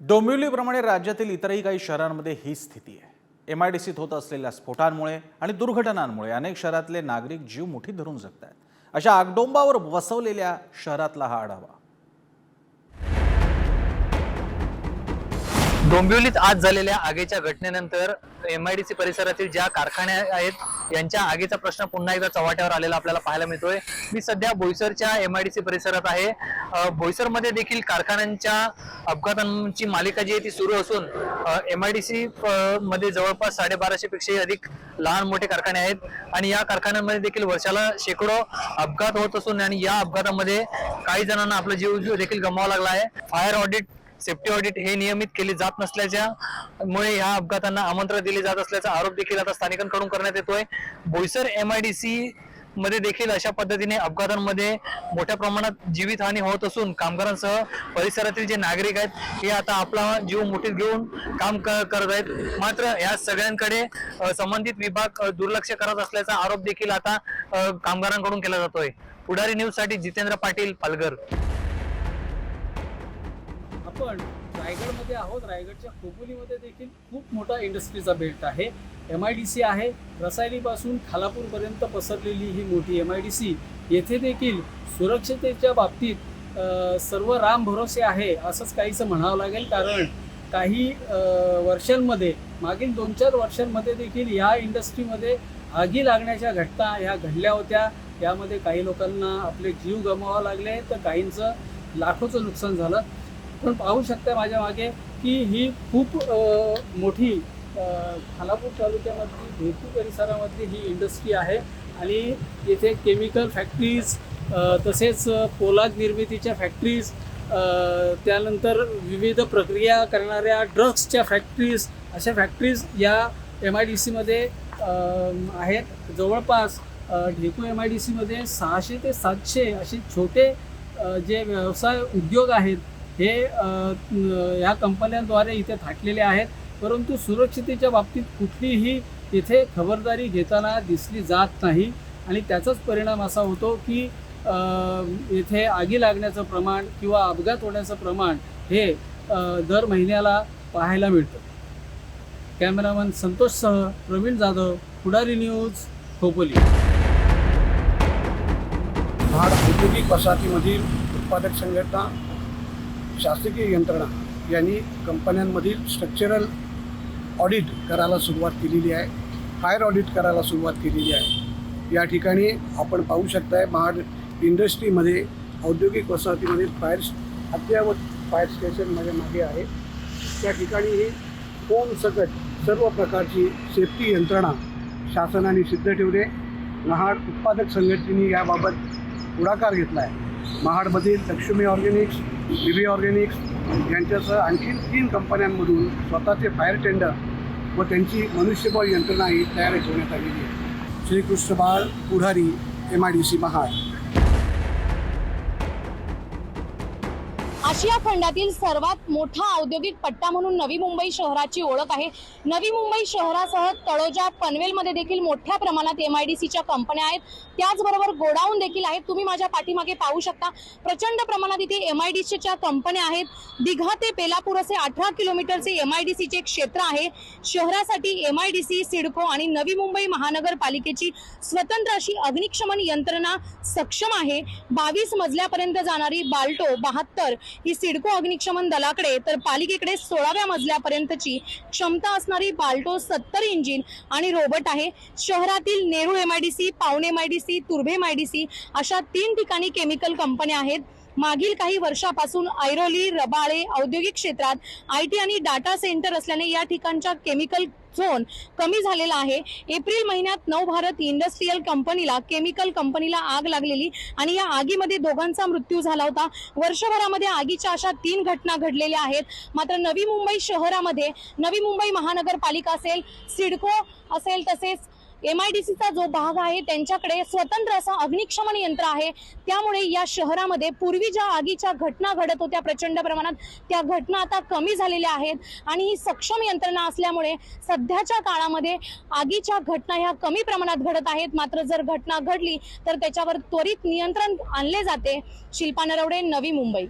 डोंबिवलीप्रमाणे राज्यातील इतरही काही शहरांमध्ये ही स्थिती आहे. एम आय डी सीत होत असलेल्या स्फोटांमुळे आणि दुर्घटनांमुळे अनेक शहरातले नागरिक जीव मुठी धरून जगत आहेत अशा आगडोंबावर वसवलेल्या शहरातला हा आढावा. डोंबिवलीत आज झालेल्या आगीच्या घटनेनंतर एमआयडीसी परिसरातील ज्या कारखाने आहेत यांच्या आगीचा प्रश्न पुन्हा एकदा चव्हाट्यावर आलेला आपल्याला पाहायला मिळतोय. मी सध्या बोईसरच्या एमआयडीसी परिसरात आहे. बोईसरमध्ये देखील कारखान्यांच्या अपघातांची मालिका जी आहे ती सुरू असून एमआयडीसी मध्ये जवळपास साडेबाराशे पेक्षाही अधिक लहान मोठे कारखाने आहेत. आणि या कारखान्यांमध्ये देखील वर्षाला शेकडो अपघात होत असून आणि या अपघातामध्ये काही जणांना आपला जीव देखील गमवावा लागला आहे. फायर ऑडिट सेफ्टी ऑडिट हे नियमित केले जात नसल्याच्या मुळे या अपघातांना आमंत्रण दिले जात असल्याचा आरोप देखील आता स्थानिकांकडून करण्यात येतोय. बोईसर एमआयडीसी मध्ये देखील अशा पद्धतीने अपघातांमध्ये मोठ्या प्रमाणात जीवितहानी होत असून कामगारांसह परिसरातील जे नागरिक आहेत हे आता आपला जीव मुठीत घेऊन काम करत आहेत. मात्र या सगळ्यांकडे संबंधित विभाग दुर्लक्ष करत असल्याचा आरोप देखील आता कामगारांकडून केला जातोय. पुढारी न्यूजसाठी जितेंद्र पाटील पालघर. आपण रायगडमध्ये आहोत. रायगडच्या खोपोलीमध्ये देखील खूप मोठा इंडस्ट्रीचा बेल्ट आहे. एम आय डी सी आहे. रसायनीपासून खालापूरपर्यंत पसरलेली ही मोठी एम आय डी सी येथे देखील सुरक्षतेच्या बाबतीत सर्व राम भरोसे आहे असंच काहीसं म्हणावं लागेल. कारण काही वर्षांमध्ये मागील दोन चार वर्षांमध्ये देखील या इंडस्ट्रीमध्ये आगी लागण्याच्या घटना ह्या घडल्या होत्या. यामध्ये काही लोकांना आपले जीव गमवावे लागले. तर काहींचं लाखोचं नुकसान झालं. आपण पाहू शकता माझ्या मागे की ही खूप मोठी खालापूर तालुक्यामधली भेतू परिसरामधली ही इंडस्ट्री आहे. आणि येथे केमिकल फॅक्टरीज तसेच पोलाद निर्मितीच्या फॅक्टरीज त्यानंतर विविध प्रक्रिया करणाऱ्या ड्रग्सच्या फॅक्टरीज अशा फॅक्टरीज या एम आय डी सीमध्ये आहेत. जवळपास ढेकू एम आय डी सीमध्ये सहाशे ते सातशे असे छोटे जे व्यवसाय उद्योग आहेत हे ह्या या कंपन्यांद्वारे इथे थाटलेले आहेत. परंतु सुरक्षितेच्या बाबतीत कुठलीही इथे खबरदारी घेताना दिसली जात नाही. आणि त्याचाच परिणाम असा होतो की येथे इथे आगी लागण्याचं प्रमाण किंवा अपघात होण्याचं प्रमाण हे दर महिन्याला पाहायला मिळतं. कॅमेरामन संतोषसह प्रवीण जाधव पुढारी न्यूज खोपोली. महाड औद्योगिक वसाहतीमधील उत्पादक संघटना शासकीय यंत्रणा यांनी कंपन्यांमधील स्ट्रक्चरल ऑडिट करायला सुरुवात केलेली आहे. फायर ऑडिट करायला सुरुवात केलेली आहे. या ठिकाणी आपण पाहू शकताय महाड इंडस्ट्रीमध्ये औद्योगिक वसाहतीमधील फायर अद्ययावत फायर स्टेशन माझ्या मागे आहे. त्या ठिकाणी ही फोन सकट सर्व प्रकारची सेफ्टी यंत्रणा शासनाने सिद्ध ठेवले. महाड उत्पादक संघटनेने याबाबत पुढाकार घेतला आहे महाडमधील Laxmi organics B B organics यांच्यासह आणखी तीन कंपन्यांमधून स्वतःचे फायर टेंडर व त्यांची मनुष्यबळ यंत्रणाही तयार ठेवण्यात आलेली आहे. Shrikrishna Bal Pudhari M I D C Mahad आशिया खंडातील सर्वात मोठा औद्योगिक पट्टा म्हणून नवी मुंबई शहराची ओळख आहे. नवी मुंबई शहरासह तळोजा पनवेलमध्ये देखील मोठ्या प्रमाणात एम आय डी सीच्या कंपन्या आहेत. त्याचबरोबर गोडाऊन देखील आहेत. तुम्ही माझ्या पाठीमागे पाहू शकता. प्रचंड प्रमाणात इथे एम आय डी सीच्या कंपन्या आहेत. दिघा ते बेलापूर असे अठरा किलोमीटरचे एम आय डी सीचे क्षेत्र आहे. शहरासाठी M I D C CIDCO आणि नवी मुंबई महानगरपालिकेची स्वतंत्र अशी अग्निशमन यंत्रणा सक्षम आहे. बावीस मजल्यापर्यंत जाणारी बाल्टो बहात्तर ही सिडको अग्निशमन दलाकडे तर पालिकेकडे सोळाव्या मजल्यापर्यंतची क्षमता असणारी बाल्टो सत्तर इंजिन आणि रोबोट आहे. शहरातील Nehru MIDC Pawane MIDC Turbhe MIDC अशा तीन ठिकाणी केमिकल कंपन्या आहेत. मागील काही वर्षापासून ऐरोली रबाळे औद्योगिक क्षेत्रात आय टी आणि डाटा सेंटर असल्याने या ठिकाणच्या केमिकल झोन कमी झालेला आहे. एप्रिल महिन्यात नवभारत इंडस्ट्रीयल कंपनीला केमिकल कंपनीला आग लागलेली आणि या आगीमध्ये दोघांचा मृत्यू झाला होता. वर्षभरामध्ये आगीच्या अशा तीन घटना घडलेल्या आहेत. मात्र नवी मुंबई शहरामध्ये नवी मुंबई महानगरपालिका असेल सिडको असेल तसेच एम आय डी सीचा जो भाग आहे त्यांच्याकडे स्वतंत्र असं अग्निशमन यंत्र आहे. त्यामुळे या शहरामध्ये पूर्वी ज्या आगीच्या घटना घडत होत्या प्रचंड प्रमाणात त्या घटना आता कमी झालेल्या आहेत. आणि ही सक्षम यंत्रणा असल्यामुळे सध्याच्या काळामध्ये आगीच्या घटना ह्या कमी प्रमाणात घडत आहेत. मात्र जर घटना घडली तर त्याच्यावर त्वरित नियंत्रण आणले जाते. शिल्पा नरवडे नवी मुंबई.